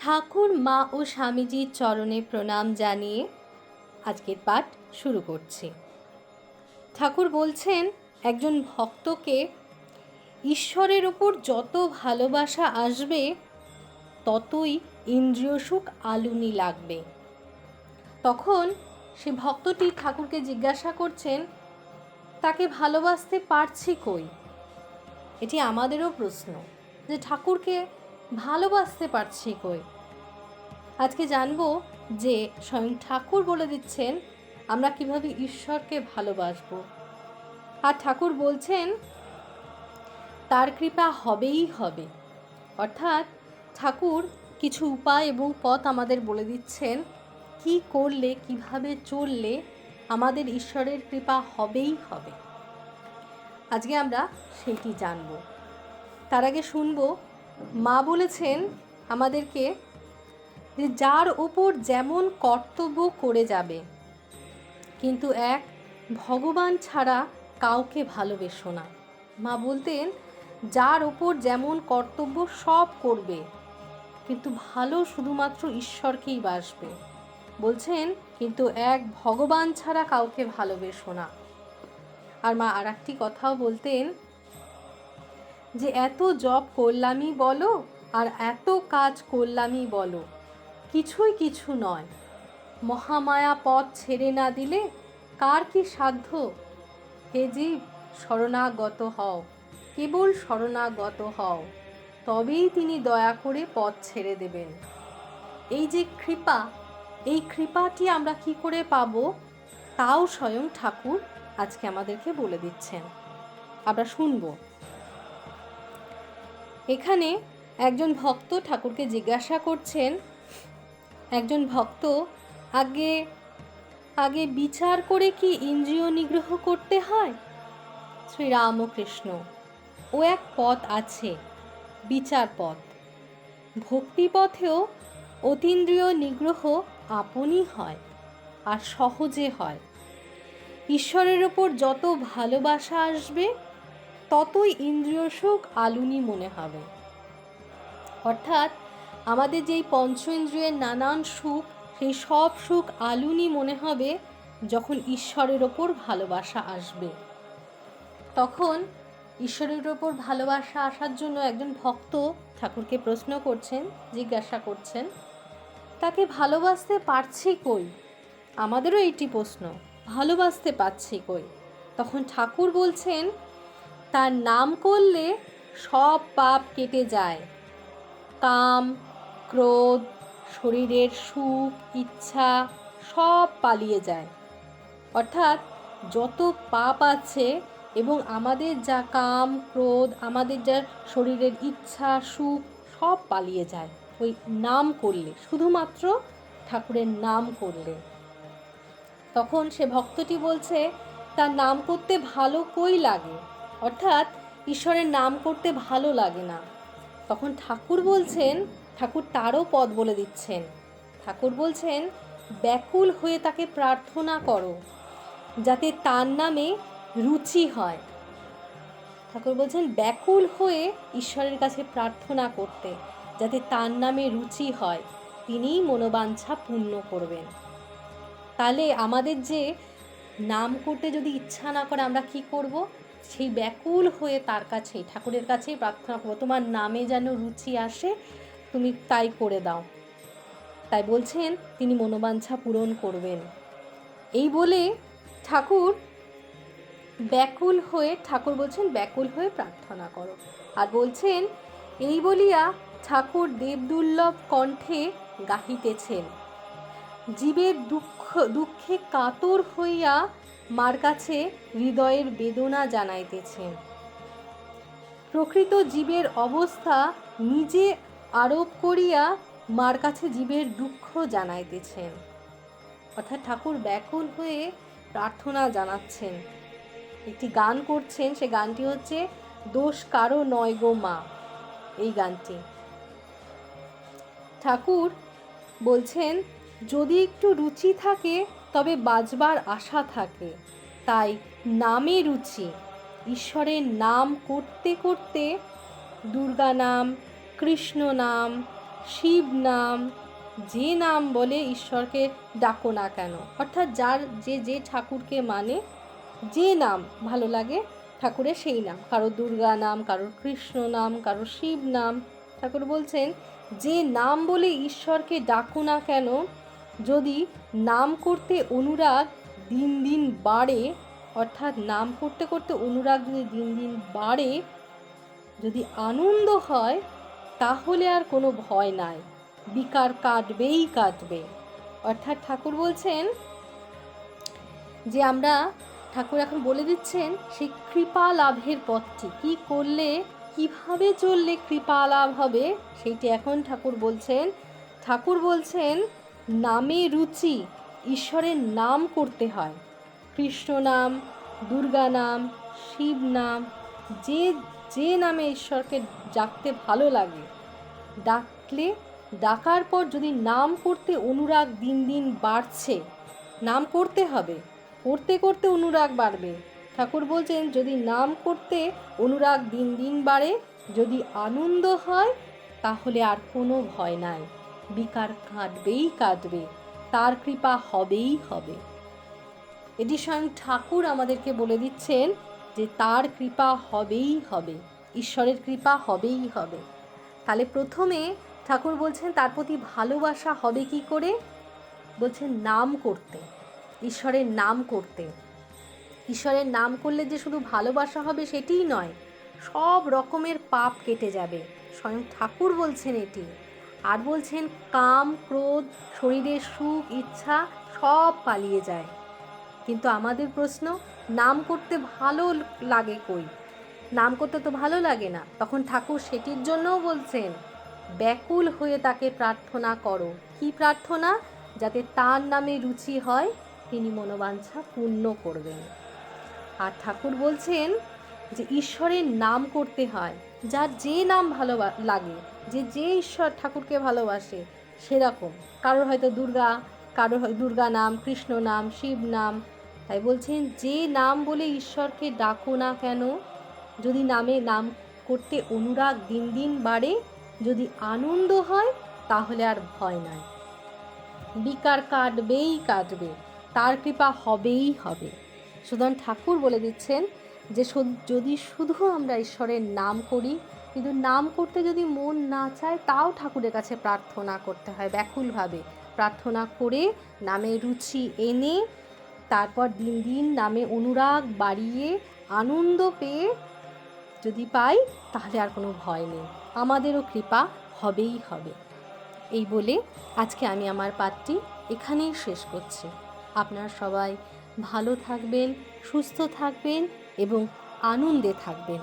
ঠাকুর, মা ও স্বামীজির চরণে প্রণাম জানিয়ে আজকের পাঠ শুরু করছি। ঠাকুর বলছেন, একজন ভক্তকে ঈশ্বরের ওপর যত ভালোবাসা আসবে, ততই ইন্দ্রিয় সুখ আলুনি লাগবে। তখন সে ভক্তটি ঠাকুরকে জিজ্ঞাসা করছেন, তাকে ভালোবাসতে পারছি কই? এটি আমাদেরও প্রশ্ন যে ঠাকুরকে ভালোবাসতে পারছি কই? আজকে জানব যে স্বয়ং ঠাকুর বলে দিচ্ছেন, আমরা কীভাবে ঈশ্বরকে ভালোবাসবো। আর ঠাকুর বলছেন, তার কৃপা হবেই হবে। অর্থাৎ ঠাকুর কিছু উপায় এবং পথ আমাদের বলে দিচ্ছেন, কি করলে, কীভাবে চললে আমাদের ঈশ্বরের কৃপা হবেই হবে। আজকে আমরা সেটি জানব। তার আগে শুনব মা বলেছেন আমাদেরকে যে যার ওপর যেমন কর্তব্য করে যাবে, কিন্তু এক, ভগবান ছাড়া কাউকে ভালোবেসো না। মা বলতেন, যার ওপর যেমন কর্তব্য সব করবে, কিন্তু ভালো শুধুমাত্র ঈশ্বরকেই বাসবে বলছেন, কিন্তু এক, ভগবান ছাড়া কাউকে ভালোবেসো না। আর মা আর একটি কথাও বলতেন যে এত জব করলামই বলো আর এত কাজ করলামই বলো। কিছুই কিছু নয়। মহামায়া পথ ছেড়ে না দিলে কার কি সাধ্য? হে জীব, শরণাগত হও। কেবল শরণাগত হও। তবেই তিনি দয়া করে পথ ছেড়ে দেবেন। এই যে কৃপা, এই কৃপাটি আমরা কি করে পাব? তাও স্বয়ং ঠাকুর আজকে আমাদেরকে বলে দিচ্ছেন। আমরা শুনব। এখানে একজন ভক্ত ঠাকুরকে জিজ্ঞাসা করছেন, একজন ভক্ত, আগে আগে বিচার করে কি ইন্দ্রিয় নিগ্রহ করতে হয়? শ্রীরামকৃষ্ণ, ও এক পথ আছে, বিচার পথ। ভক্তিপথেও অতীন্দ্রিয় নিগ্রহ আপনই হয়, আর সহজে হয়। ঈশ্বরের ওপর যত ভালোবাসা আসবে ততই ইন্দ্রিয় সুখ আলুনি মনে হবে। অর্থাৎ আমাদের যেই পঞ্চ ইন্দ্রিয়ের নানান সুখ, সেই সব সুখ আলুনি মনে হবে যখন ঈশ্বরের ওপর ভালোবাসা আসবে। তখন ঈশ্বরের ওপর ভালোবাসা আসার জন্য একজন ভক্ত ঠাকুরকে প্রশ্ন করছেন, জিজ্ঞাসা করছেন, তাকে ভালোবাসতে পারছি কই? আমাদেরও এইটি প্রশ্ন, ভালোবাসতে পারছি কই? তখন ঠাকুর বলছেন তার নাম করলে সব পাপ কেটে যায়। কাম, ক্রোধ, শরীরের সুখ, ইচ্ছা সব পালিয়ে যায়। অর্থাৎ যত পাপ আছে এবং আমাদের যা কাম, ক্রোধ, আমাদের যা শরীরের ইচ্ছা, সুখ সব পালিয়ে যায়। ওই নাম করলে, শুধুমাত্র ঠাকুরের নাম করলে। তখন সে ভক্তটি বলছে, তার নাম করতে ভালো কই লাগে? অর্থাৎ ঈশ্বরের নাম করতে ভালো লাগে না। তখন ঠাকুর বলছেন, ঠাকুর তারও পদ বলে দিচ্ছেন। ঠাকুর বলছেন, ব্যাকুল হয়ে তাকে প্রার্থনা করো, যাতে তার নামে রুচি হয়। ঠাকুর বলছেন, ব্যাকুল হয়ে ঈশ্বরের কাছে প্রার্থনা করতে, যাতে তার নামে রুচি হয়, তিনিই মনোবাঞ্ছা পূর্ণ করবেন। তাহলে আমাদের যে নাম করতে যদি ইচ্ছা না করে আমরা কি করব? সেই ব্যাকুল হয়ে তার কাছে ঠাকুরের কাছেই প্রার্থনা করব, তোমার নামে যেন রুচি আসে, তুমি তাই করে দাও। তাই বলছেন, তিনি মনোবাঞ্ছা পূরণ করবেন। এই বলে ঠাকুর ব্যাকুল হয়ে, ঠাকুর বলছেন, ব্যাকুল হয়ে প্রার্থনা করো। আর বলছেন, এই বলিয়া ঠাকুর দেবদুর্লভ কণ্ঠে গাহিতেছেন, জীবের দুঃখ, দুঃখে কাতর হইয়া মার কাছে হৃদয়ের বেদনা জানাইতেছেন প্রকৃত জীবের অবস্থা নিজে আরোপ করিয়া মার কাছে জীবের দুঃখ জানাইতেছেন অর্থাৎ ঠাকুর ব্যাকুল হয়ে প্রার্থনা জানাচ্ছেন। একটি গান করছেন, সে গানটি হচ্ছে দোষ কারও নয় গো মা এই গানটি। ঠাকুর বলছেন, যদি একটু রুচি থাকে তবে বাজবার আশা থাকে। তাই নামে রুচি। ঈশ্বরের নাম করতে করতে দুর্গা নাম, কৃষ্ণ নাম, শিব নাম, যে নাম বলে ঈশ্বরকে ডাকো না কেন? অর্থাৎ যার যে যে ঠাকুরকে মানে যে নাম ভালো লাগে ঠাকুরের সেই নাম। কারও দুর্গা নাম, কারোর কৃষ্ণ নাম, কারোর শিব নাম। ঠাকুর বলছেন, যে নাম বলে ঈশ্বরকে ডাকো না কেন যদি নাম করতে অনুরাগ দিন দিন বাড়ে, অর্থাৎ নাম করতে করতে অনুরাগ যদি দিন দিন বাড়ে, যদি আনন্দ হয়, তাহলে আর কোনো ভয় নাই। বিকার কাটবেই কাটবে। অর্থাৎ ঠাকুর বলছেন যে আমরা, ঠাকুর এখন বলে দিচ্ছেন সেই কৃপা লাভের পথটি। কি করলে, কীভাবে চললে কৃপা লাভ হবে, সেইটি এখন ঠাকুর বলছেন। ঠাকুর বলছেন নামে রুচি, ঈশ্বরের নাম করতে হয়। কৃষ্ণ নাম, দুর্গা নাম, শিব নাম, যে যে নামে ঈশ্বরকে ডাকতে ভালো লাগে। ডাকলে, ডাকার পর যদি নাম করতে অনুরাগ দিন দিন বাড়ছে, নাম করতে হবে। করতে করতে অনুরাগ বাড়বে। ঠাকুর বলছেন, যদি নাম করতে অনুরাগ দিন দিন বাড়ে, যদি আনন্দ হয়, তাহলে আর কোনো ভয় নাই। বিকার কাটবেই কাটবে তার কৃপা হবেই হবে। এটি স্বয়ং ঠাকুর আমাদেরকে বলে দিচ্ছেন যে তার কৃপা হবেই হবে, ঈশ্বরের কৃপা হবেই হবে। তাহলে প্রথমে ঠাকুর বলছেন, তার প্রতি ভালোবাসা হবে কি করে? বলছেন, নাম করতে, ঈশ্বরের নাম করতে। ঈশ্বরের নাম করলে যে শুধু ভালোবাসা হবে সেটিই নয়, সব রকমের পাপ কেটে যাবে। স্বয়ং ঠাকুর বলছেন এটি। আর বলছেন, কাম, ক্রোধ শরীরের সুখ, ইচ্ছা, সব পালিয়ে যায়। কিন্তু আমাদের প্রশ্ন, নাম করতে ভালো লাগে কই? নাম করতে তো ভালো লাগে না। তখন ঠাকুর সেটির জন্যও বলছেন, ব্যাকুল হয়ে তাকে প্রার্থনা করো। কি প্রার্থনা? যাতে তার নামে রুচি হয়, তিনি মনোবাঞ্ছা পূর্ণ করবেন। আর ঠাকুর বলছেন যে, ঈশ্বরের নাম করতে হয়। যার যে নাম ভালো লাগে, যে যে ঈশ্বর ঠাকুরকে ভালোবাসে, সেরকম। কারোর হয়তো দুর্গা, কারোর দুর্গা নাম, কৃষ্ণ নাম, শিব নাম। তাই বলছেন, যে নাম বলে ঈশ্বরকে ডাকো না কেন? যদি নামে নাম করতে অনুরাগ দিন দিন বাড়ে, যদি আনন্দ হয়, তাহলে আর ভয় নাই। বিকার কাটবেই কাটবে, তার কৃপা হবেই হবে। সুতরাং ঠাকুর বলে দিচ্ছেন যে যদি শুধু আমরা ঈশ্বরের নাম করি, কিন্তু নাম করতে যদি মন না চায়, তাও ঠাকুরের কাছে প্রার্থনা করতে হয় ব্যাকুলভাবে। প্রার্থনা করে নামে রুচি এনে, তারপর দিন দিন নামে অনুরাগ বাড়িয়ে, আনন্দ পেয়ে যদি পাই, তাহলে আর কোনো ভয় নেই। আমাদেরও কৃপা হবেই হবে। এই বলে আজকে আমি আমার পাঠটি এখানেই শেষ করছি। আপনারা সবাই ভালো থাকবেন, সুস্থ থাকবেন। এবং আনন্দে থাকবেন।